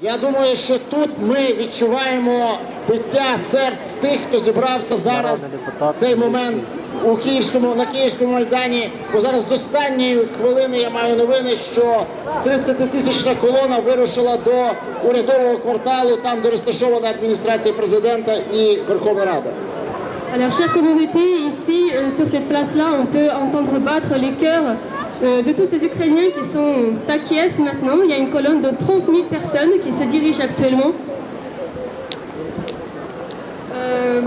Я думаю, що тут ми відчуваємо биття серць тих, хто зібрався зараз в цей момент у Київському на Київському майдані. Бо зараз з останньої хвилини я маю новини, що 30-тисячна колона вирушила до урядового кварталу, там де розташована адміністрація президента і Верховна Рада. Alors, chère communauté, ici, euh, sur cette place-là, on peut entendre battre les cœurs de tous ces Ukrainiens qui sont à Kiev maintenant. Il y a une colonne de 30 000 personnes qui se dirigent actuellement. Euh,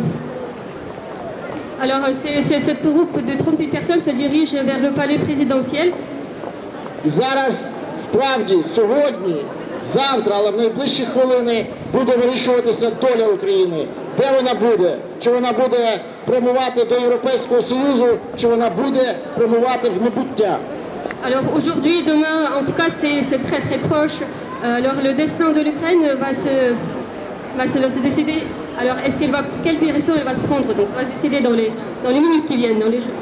alors, cette groupe de 30 000 personnes se dirige vers le palais présidentiel. Зараз справді сьогодні, завтра, але в найближчі хвилини буде вирішуватися доля України. Де вона буде? Чи вона буде прямувати до Європейського Союзу, чи вона буде прямувати в небуття? Alors aujourd'hui, demain, en tout cas, c'est très très proche. Euh, alors le destin de l'Ukraine va se, va se, va se décider. Alors est-ce qu'elle va, quelle direction elle va se prendre Donc, va se décider dans les, dans les minutes qui viennent, dans les, jours-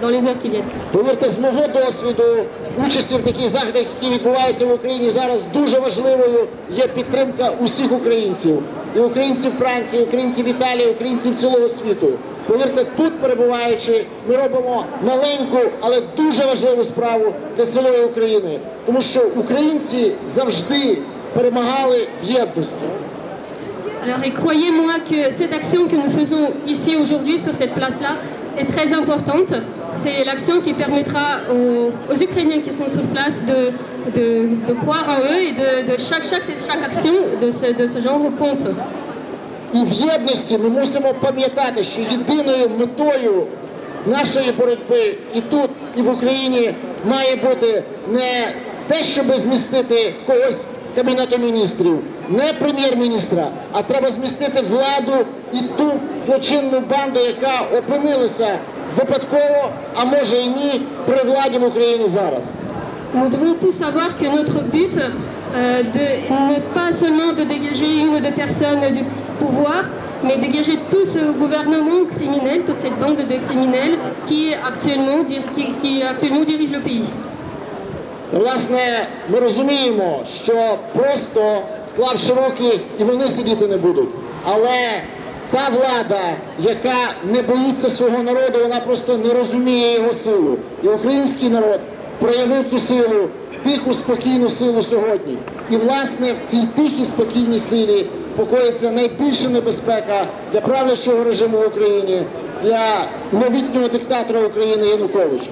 dans les heures qui viennent. Повірте, з мого досвіду, участі в таких заходах, які відбуваються в Україні зараз, дуже важливою є підтримка усіх українців. І українців Франції, українців Італії, українців цілого світу. Повірте, тут перебуваючи, ми робимо маленьку, але дуже важливу справу для цілої України. Тому що українці завжди перемагали в єдності. Alors et croyez-moi que cette action que nous faisons ici aujourd'hui sur cette place-là est très importante. C'est l'action qui permettra aux, aux Ukrainiens qui sont sur place de, de, de croire en eux et de, de chaque, chaque, chaque action de ce, de ce genre compte. І в єдності ми мусимо пам'ятати, що єдиною метою нашої боротьби і тут, і в Україні має бути не те, щоб змістити когось кабінету міністрів, не прем'єр-міністра, а треба змістити владу і ту злочинну банду, яка опинилася випадково, а може і ні, при владі в Україні зараз. Nous devons tous savoir que notre but euh, de, n'est pas pouvoir, mais dégager tout ce gouvernement criminel, toute cette bande de criminels qui actuellement, qui, qui actuellement dirige le pays. Власне, ми розуміємо, що просто склавши руки, і вони сидіти не будуть. Але та влада, яка не боїться свого народу, вона просто не розуміє його силу. І український народ проявив цю силу, тиху, спокійну силу сьогодні. І власне в цій тихій спокійній силі покоїться найбільша небезпека для правлячого режиму в Україні, для новітнього диктатора України Януковича.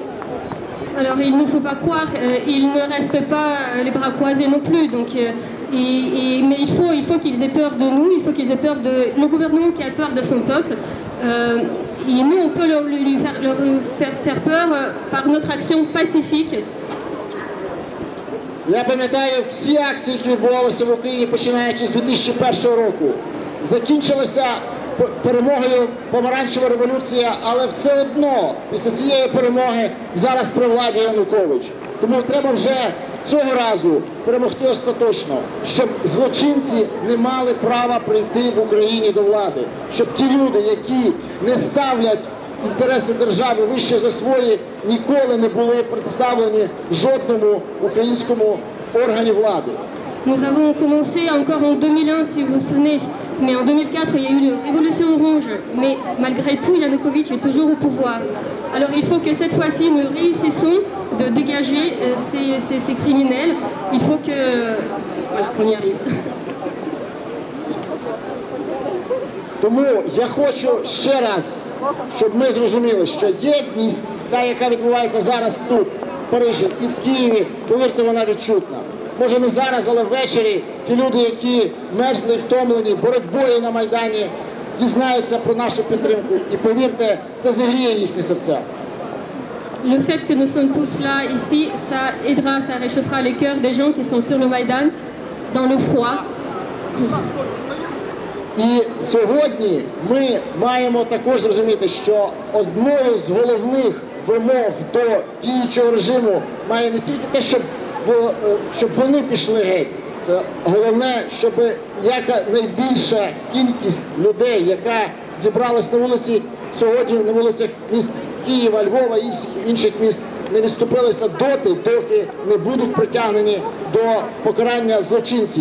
Alors il ne faut pas croire, euh, il ne reste pas euh, les bras croisés non plus. Donc, euh, et- et- mais il faut, il faut qu'ils aient peur de nous, il faut qu'ils aient peur de le gouvernement qui a peur de son peuple. Euh, et nous, on peut leur, lui faire, leur faire, faire peur euh, par notre action pacifique. Я пам'ятаю всі акції, які відбувалися в Україні починаючи з 2001 року. Закінчилася перемогою помаранчева революція, але все одно після цієї перемоги зараз при владі Янукович. Тому треба вже цього разу перемогти остаточно, щоб злочинці не мали права прийти в Україні до влади, щоб ті люди, які не ставлять інтереси держави вище за свої, ніколи не були представлені в жодному українському органі влади. Nous avons commencé encore en 2001, si vous vous souvenez, mais en 2004, il y a eu une révolution orange. Mais malgré tout, Yanukovych est toujours au pouvoir. Alors il faut que cette fois-ci, nous réussissons de dégager euh, ces, ces- ces criminels. Il faut que... Voilà, qu'on y arrive. Тому я хочу ще раз, щоб ми зрозуміли, що єдність, та, яка відбувається зараз тут, в Парижі і в Києві, повірте, вона відчутна. Може не зараз, але ввечері ті люди, які мерзли, втомлені боротьбою на Майдані, дізнаються про нашу підтримку. І повірте, це зігріє їхні серця. Le fait que nous sommes tous là, ici, ça aidera, ça réchauffera les cœurs des gens qui sont sur le Maïdan, dans le froid. І сьогодні ми маємо також зрозуміти, що одною з головних вимог до діючого режиму має не тільки те, щоб, щоб вони пішли геть. Головне, щоб яка найбільша кількість людей, яка зібралась на вулиці сьогодні на вулицях міст Києва, Львова і інших- міст, не відступилися доти, доки не будуть притягнені до покарання злочинці.